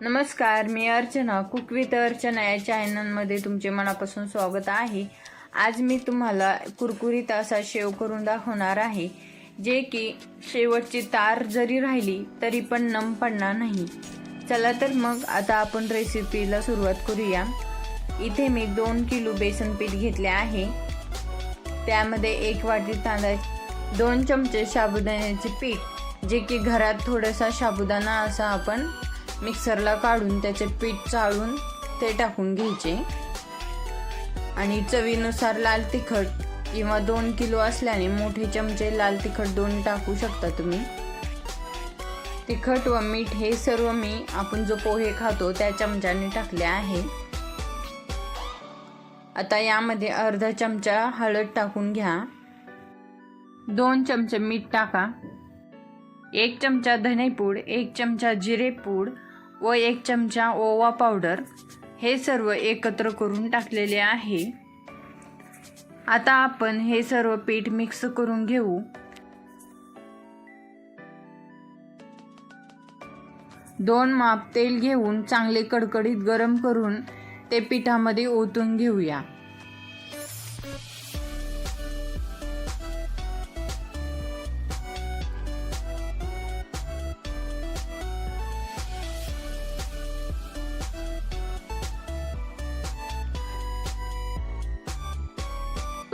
नमस्कार मी Archana cook with Archana या चॅनलमध्ये तुमचे मनापासून स्वागत आहे. आज मी तुम्हाला कुरकुरीत असा शेव करून दाखवणार आहे जे की शेवटची तार जरी राहिली तरी पण नम पडणार नाही. चला तर मग आता आपण रेसिपीला सुरुवात करूया. इथे मी दोन किलो बेसन पीठ घेतले आहे. त्यामध्ये एक वाटी तांदळा दोन चमचे साबुदाण्याचे पीठ जे की घरात थोडासा साबुदाणा असा आपण मिक्सरला काढून त्याचे पीठ चाळून ते टाकून घ्यायचे. आणि चवीनुसार लाल तिखट किंवा दोन किलो असल्याने मोठे चमचे लाल तिखट दोन टाकू शकता तुम्ही. तिखट व मीठ हे सर्व मी आपण जो पोहे खातो त्या चमच्याने टाकले आहे. आता यामध्ये अर्धा चमचा हळद टाकून घ्या. दोन चमचे मीठ टाका. एक चमचा धनेपूड एक चमचा जिरेपूड व एक चमचा ओवा पावडर हे सर्व एकत्र करून टाकलेले आहे. आता आपण हे सर्व पीठ मिक्स करून घेऊ. दोन माप तेल घेऊन चांगले कडकडीत गरम करून ते पिठामध्ये ओतून घेऊया.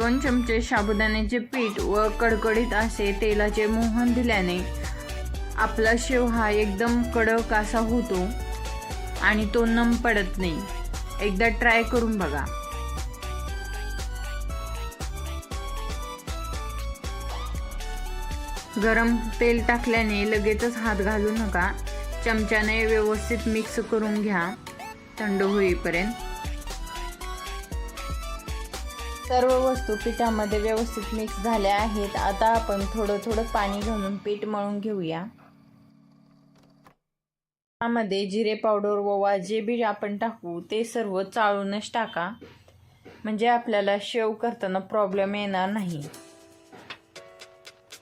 दोन चमचे साबुदाण्याचे पीठ व कडकडीत असे तेलाचे मोहन दिल्याने आपला शेव हा एकदम कडक असा होतो आणि तो नम पडत नाही. एकदा ट्राय करून बघा. गरम तेल टाकल्याने लगेचच हात घालू नका. चमच्याने व्यवस्थित मिक्स करून घ्या. थंड होईपर्यंत. सर्व वस्तू पिठामध्ये व्यवस्थित मिक्स झाल्या आहेत. आता आपण थोडं थोडं पाणी घालून पीठ मळून घेऊया. त्यामध्ये जिरे पावडर ओवा जे बी आपण टाकू. ते सर्व चाळूनच टाका. म्हणजे आपल्याला शेव करताना प्रॉब्लेम येणार नाही.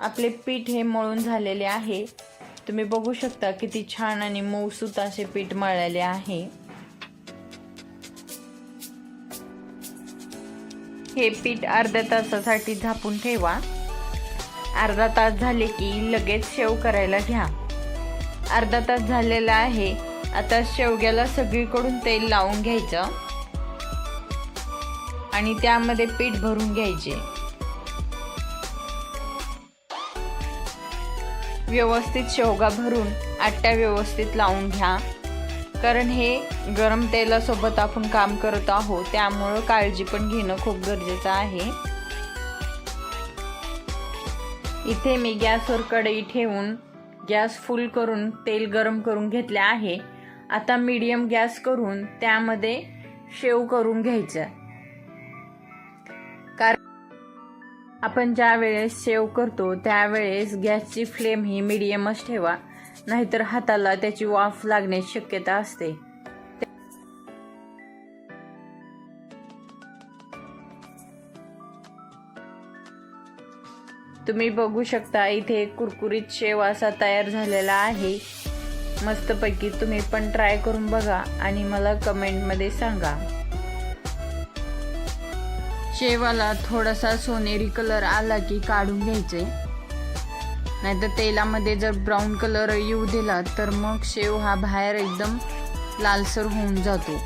आपले पीठ हे मळून झालेले आहे. तुम्ही बघू शकता किती छान आणि मऊसूत असे पीठ मळलेले आहे. हे पीठ अर्ध्या तासासाठी झापून ठेवा. अर्धा तास झाले की लगेच शेव करायला घ्या. अर्धा तास झालेला आहे. आता शेवग्याला सगळीकडून तेल लावून घ्यायचं. आणि त्यामध्ये पीठ भरून घ्यायचे. व्यवस्थित शेवगा भरून आट्या व्यवस्थित लावून घ्या. कारण हे गरम तेलासोबत आपण काम करत आहोत त्यामुळं काळजी पण घेणं खूप गरजेचं आहे. इथे मी गॅसवर कढई ठेवून गॅस फुल करून तेल गरम करून घेतले आहे. आता मीडियम गॅस करून त्यामध्ये शेव करून घ्यायचं. कारण आपण ज्या वेळेस शेव करतो त्यावेळेस गॅसची फ्लेम ही मीडियमच ठेवा. नाहीतर हाताला त्याची वाफ लागण्याची शक्यता असते. तुम्ही बघू शकता इथे कुरकुरीत शेव असा तयार झालेला आहे. मस्तपैकी तुम्ही पण ट्राय करून बघा आणि मला कमेंटमध्ये सांगा. शेवाला थोडासा सोनेरी कलर आला की काढून घ्यायचे. नाहीतर तेलामध्ये जर ब्राऊन कलर येऊ दिला तर मग शेव हा बाहेर एकदम लालसर होऊन जातो.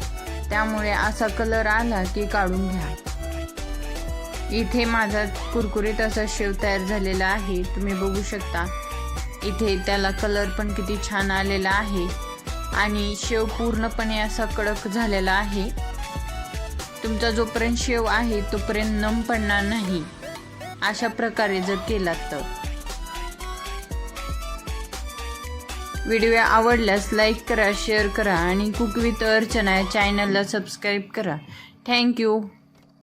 त्यामुळे असा कलर आला की काढून घ्या. इथे माझा कुरकुरीत असा शेव तयार झालेला आहे. तुम्ही बघू शकता. इथे त्याला कलर पण किती छान आलेला आहे. आणि शेव पूर्णपणे असा कडक झालेला आहे. तुमचा जोपर्यंत शेव आहे तोपर्यंत नम पडणार नाही. अशा प्रकारे जर केलात तर. व्हिडिओ आवडल्यास लाईक करा शेअर करा आणि कुक विथ अर्चना या चॅनलला सबस्क्राईब करा. थँक्यू